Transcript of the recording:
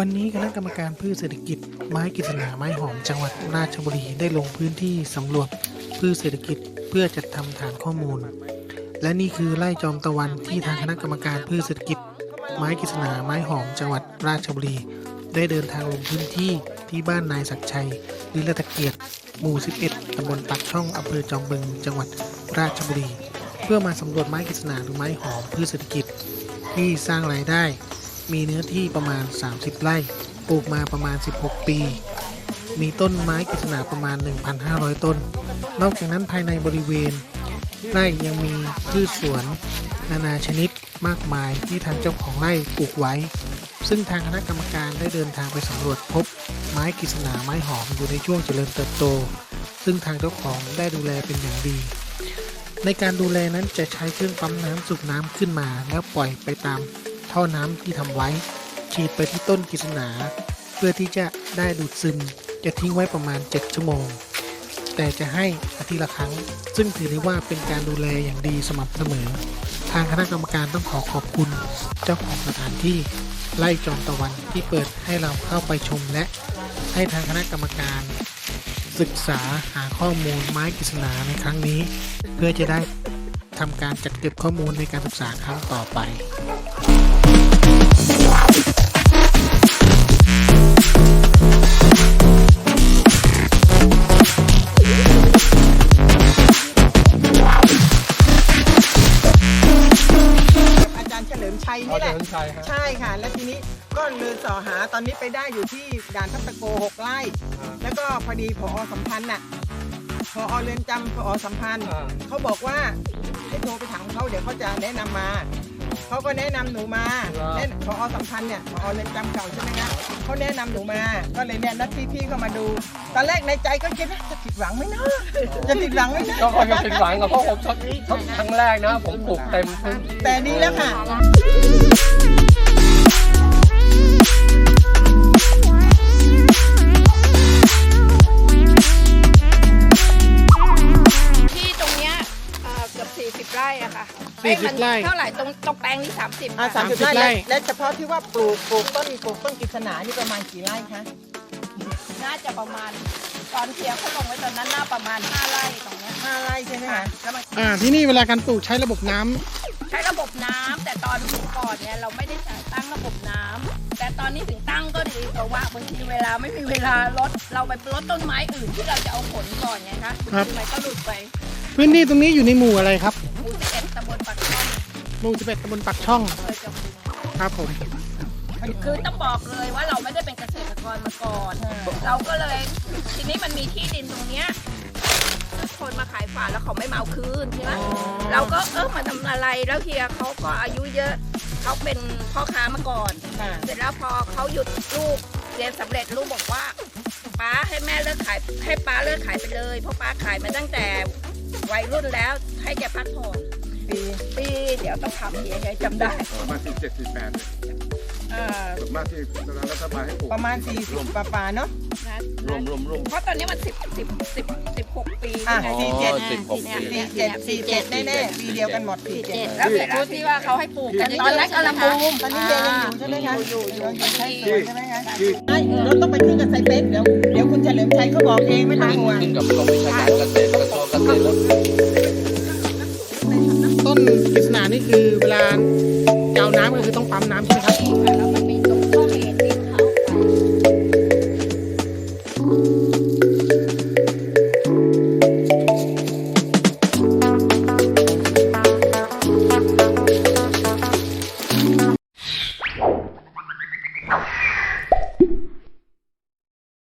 วันนี้คณะกรรมการพืชเศรษฐกิจไม้กฤษณาไม้หอมจังหวัดราชบุรีได้ลงพื้นที่สำรวจพืชเศรษฐกิจเพื่อจัดทำฐานข้อมูล และนี่คือไร่จอมตะวันที่ทางคณะกรรมการพืชเศรษฐกิจ ไม้กฤษณาไม้หอมจังหวัดราชบุรี ได้เดินทางลงพื้นที่ที่บ้านนายศักชัยลิลตะเกียรติหมู่ 11ตำบลปากช่องอำเภอจอมบึง จังหวัดราชบุรี เพื่อมาสำรวจไม้กฤษณาหรือไม้หอมพืชเศรษฐกิจที่สร้างรายได้ มีเนื้อที่ประมาณ 30 ไร่ ปลูกมาประมาณ 16 ปี มีต้นไม้กฤษณาประมาณ 1,500 ต้น นอกจากนั้นภายในบริเวณ ไร่ยังมีพืชสวน นานาชนิดมากมายที่ทางเจ้าของไร่ปลูกไว้ ซึ่งทางคณะกรรมการได้เดินทางไปสำรวจพบ ไม้กฤษณาไม้หอมอยู่ในช่วงเจริญเติบโต ซึ่งทางเจ้าของได้ดูแลเป็นอย่างดีในการดูแลนั้นจะใช้เครื่องปั๊มน้ำสูบน้ำขึ้นมาแล้วปล่อยไปตาม ท่อน้ำที่ทำไว้ ฉีดไปที่ต้นกฤษณาเพื่อที่จะได้ดูดซึม จะทิ้งไว้ประมาณ 7 ชั่วโมง แต่จะให้อาทิตย์ละครั้ง ซึ่งถือได้ว่าเป็นการดูแลอย่างดีสม่ำเสมอ ทางคณะกรรมการต้องขอขอบคุณ เจ้าของสถานที่ไล่จอมตะวันที่เปิดให้เราเข้าไปชมและให้ทางคณะกรรมการ ศึกษาหาข้อมูลไม้กฤษณาในครั้งนี้ เพื่อจะได้ ทำการจัดเก็บข้อมูลในการศึกษาครั้งต่อไปอาจารย์เฉลิมชัยอ๋อนี่แหเฉละลิมชัยฮะใช่ค่ะ แล้วทีนี้ก็เลยสอหาตอนนี้ไปได้อยู่ที่ด่านทับตะโกหกไร่ แล้วก็พอดีพอสัมพันธ์น่ะ พอเรือนจำพอสัมพันธ์อ่า เขาบอกว่าให้โทรไปถามเขาเดี๋ยวเขาจะแนะนำมาเขาก็แนะนำหนูมาแนะพอสัมพันธ์เนี่ยพอเรือนจำเก่าใช่ไหมคะเขาแนะนำหนูมา ก็เลยเนี่ยนัดพี่ๆเข้ามาดู ตอนแรกในใจก็คิดว่าจะผิดหวังไหมเนาะจะผิดหวังไหมเนาะก็คอยจะผิดหวังกับเพราะผมชอบชอบครั้งแรกนะ ผมปลูกเต็มพื้น แต่ดีแล้วค่ะที่ ค่ะ40เอ้ยมันไร่เท่าไหร่ตรงตรงแปลงนี้30อ่าค่ะสามสิบ30ไร่ไร่และและเฉพาะที่ว่าปลูกปลูกต้นปลูกต้นกิษณานี่ประมาณกี่ไร่คะ น่าจะประมาณตอนเทียเขาลงไว้ตอนนั้นน่าประมาณ5ไร่ตรงเนี้ยห้าไร่ใช่ไหมคะแล้วมันอ่าที่นี่เวลาการปลูกใช้ระบบน้ำใช้ระบบน้ำแต่ตอนก่อนเนี่ยเราไม่ได้ตั้งระบบน้ำแต่ตอนนี้ถึงตั้งก็ดีเพราะว่าบางทีเวลาไม่มีเวลารดเราไปรดต้นไม้อื่นที่เราจะเอาผลก่อนไงคะครับทำไมก็หลุดไป พื้นที่ตรงนี้อยู่ในหมู่อะไรครับ หมู่สิบเอ็ด หมู่11ตำบลปักช่องอำเภอจอมบึงครับผม คือต้องบอกเลยว่าเราไม่ได้เป็นเกษตรกรมาก่อน เราก็เลยทีนี้มันมีที่ดินตรงเนี้ยคนมาขายฝากแล้วเขาไม่มาเอาคืนใช่ไหมเราก็เออมาทำอะไรแล้วเฮียเขาก็อายุเยอะเขาเป็นพ่อค้ามาก่อนค่ะเสร็จแล้วพอเขาหยุดลูกเรียนสำเร็จลูกบอกว่าป้าให้แม่เลิกขายให้ป้าเลิกขายไปเลยเพราะป้าขายมาตั้งแต่วัยรุ่นแล้วให้แกพักผ่อน ปีปีเดี๋ยวต้องทำเฮียยายจำได้ประมาณสี่เจ็ดสี่แปดเออส่วนมากที่รัฐบาลให้ปลูกประมาณสี่สิบปลาๆเนาะนะรวมรวมรวม เพราะตอนนี้มันสิบสิบสิบสิบหกปีอะไงสี่เจ็ดสิบหกปี สี่เจ็ดสี่เจ็ดแน่ๆปีเดียวกันหมดสี่เจ็ดแล้วเสร็จแล้วที่ว่าเขาให้ปลูกกันตอนนั้นกำลังบูมตอนนี้เรียนยังอยู่ใช่ไหมคะอยู่อยู่อยู่ใช่ที่ใช่ไหมคะที่ใช่เราต้องไปขึ้นกับไซเต็กเดี๋ยวเดี๋ยวคุณเฉลิมชัยเขาบอกเองไม่ต้องห่วง ขึ้นกับกรมวิชาการเกษตรกระทรวงเกษตรแล้วต้นกฤษณานี่คือเวลาจะำก็คือต้องปั๊มน้ำ